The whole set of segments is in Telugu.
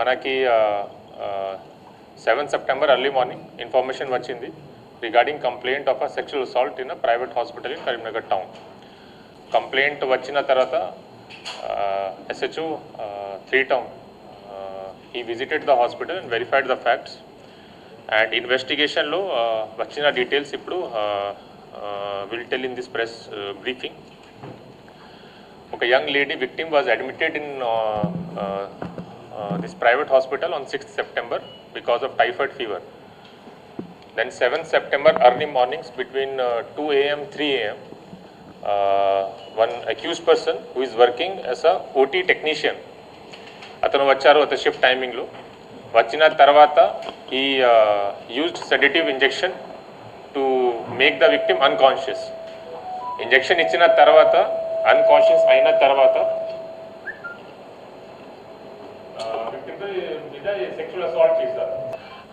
మనకి seven September early morning information వచ్చింది regarding complaint of a sexual assault in a private hospital in Karimnagar town. Complaint వచ్చిన తర్వాత ఎస్హెచ్ఓ త్రీ టౌన్ ఈ visited the hospital and verified the facts and ఇన్వెస్టిగేషన్లో వచ్చిన డీటెయిల్స్ ఇప్పుడు will tell in this press briefing ఒక young lady victim was admitted in this private hospital on sixth September because of typhoid fever then seventh September early mornings between two AM three AM one accused person who is working as a OT technician అతను వచ్చారు అతను షిఫ్ట్ టైమింగ్లో వచ్చిన తర్వాత ఈ used sedative injection to make the victim unconscious injection ఇచ్చిన తర్వాత అన్కాన్షియస్ అయిన తర్వాత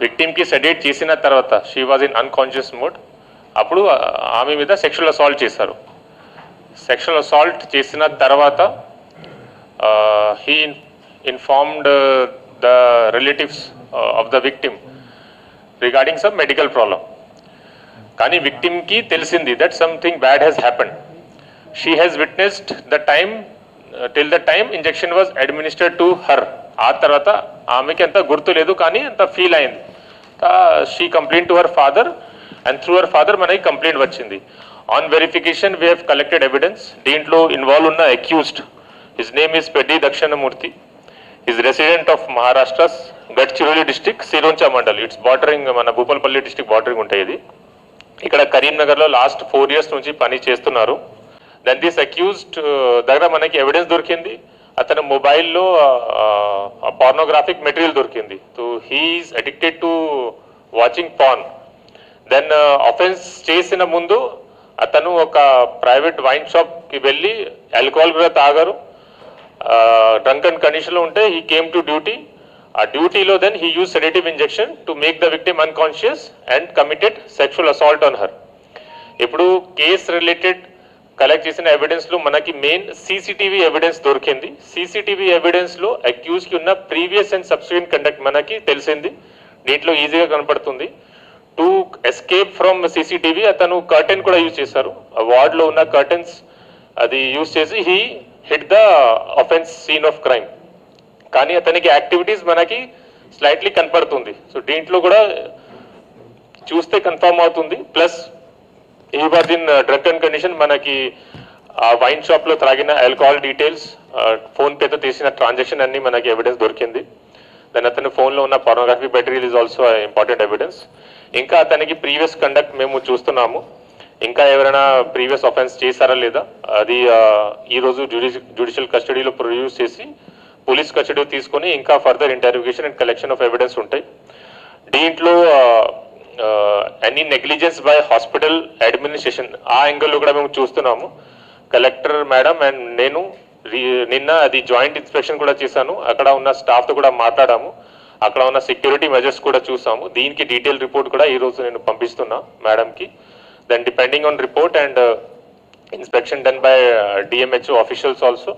విక్టిమ్కి సెడేట్ చేసిన తర్వాత she was in unconscious mode అప్పుడు ఆమె మీద సెక్షువల్ అసాల్ట్ చేశారు. సెక్షువల్ అసాల్ట్ చేసిన తర్వాత he informed the relatives of the victim regarding some medical problem కానీ విక్టిమ్కి తెలిసింది that something bad has happened she has witnessed the time till the time injection was administered to her ఆ తర్వాత ఆమెకి అంత గుర్తు లేదు కానీ అంత ఫీల్ అయింది. She complaint to her father and through her father మనకి కంప్లైంట్ వచ్చింది. On verification we have collected evidence దీంట్లో ఇన్వాల్వ్ ఉన్న accused his name is Peddi Dakshinamurthy is resident of Maharashtra Gadchiroli district Sironcha mandal it's bordering మన భూపాలపల్లి డిస్టిక్ బార్డరింగ్ ఉంటాయి ఇది. ఇక్కడ కరీంనగర్లో లాస్ట్ ఫోర్ ఇయర్స్ నుంచి పని చేస్తున్నారు. దెన్ దిస్ అక్యూజ్డ్ దగ్గర మనకి ఎవిడెన్స్ దొరికింది. అతని మొబైల్లో పార్నోగ్రాఫిక్ మెటీరియల్ దొరికింది. So he is addicted to watching porn then offence చేసిన ముందు అతను ఒక ప్రైవేట్ వైన్ షాప్కి వెళ్ళి ఆల్కహాల్ కూడా తాగారు. డ్రంక్ అండ్ కండిషన్లో ఉంటే హీ కేమ్ టు డ్యూటీ ఆ డ్యూటీలో then he use sedative injection to make the victim unconscious and committed sexual assault on her ఇప్పుడు కేస్ రిలేటెడ్ కలెక్ట్ చేసిన ఎవిడెన్స్లో మనకి మెయిన్ సీసీటీవీ ఎవిడెన్స్ దొరికింది. సీసీటీవీ ఎవిడెన్స్లో అక్యూజ్కి ఉన్న ప్రీవియస్ అండ్ సబ్సిక్వెంట్ కండక్ట్ మనకి తెలిసింది. దీంట్లో ఈజీగా కనపడుతుంది. టు ఎస్కేప్ ఫ్రమ్ సీసీటీవీ అతను కర్టెన్ కూడా యూజ్ చేశారు. ఆ వార్డ్లో ఉన్న కర్టెన్స్ అది యూజ్ చేసి he hit the offence scene of crime కానీ అతనికి యాక్టివిటీస్ మనకి స్లైట్లీ కనపడుతుంది. సో దీంట్లో కూడా చూస్తే కన్ఫర్మ్ అవుతుంది. ప్లస్ ఈ ఇన్ డ్రగ్ అండ్ కండిషన్ మనకి ఆ వైన్ షాప్లో త్రాగిన ఆల్కహాల్ డీటెయిల్స్ ఫోన్పేతో తీసిన ట్రాన్సాక్షన్ అన్ని మనకి ఎవిడెన్స్ దొరికింది దాని అతని ఫోన్లో లో ఉన్న pornography battery is also important evidence ఇంకా అతనికి ప్రీవియస్ కండక్ట్ మేము చూస్తున్నాము ఇంకా ఎవరైనా ప్రీవియస్ అఫెన్స్ చేశారా లేదా అది ఈ రోజు జ్యుడిషియల్ కస్టడీలో ప్రొడ్యూస్ చేసి పోలీస్ కస్టడీ తీసుకొని ఇంకా further intervention and collection of evidence ఉంటాయి దీంట్లో any negligence by hospital administration ఆ యాంగిల్లో కూడా మేము చూస్తున్నాము. కలెక్టర్ మేడం అండ్ నేను నిన్న అది జాయింట్ ఇన్స్పెక్షన్ కూడా చేశాను. అక్కడ ఉన్న స్టాఫ్తో కూడా మాట్లాడాము. అక్కడ ఉన్న సెక్యూరిటీ మెజర్స్ కూడా చూసాము. దీనికి డీటెయిల్ రిపోర్ట్ కూడా ఈరోజు నేను పంపిస్తున్నా మేడంకి then depending on report and inspection done by DMHO officials also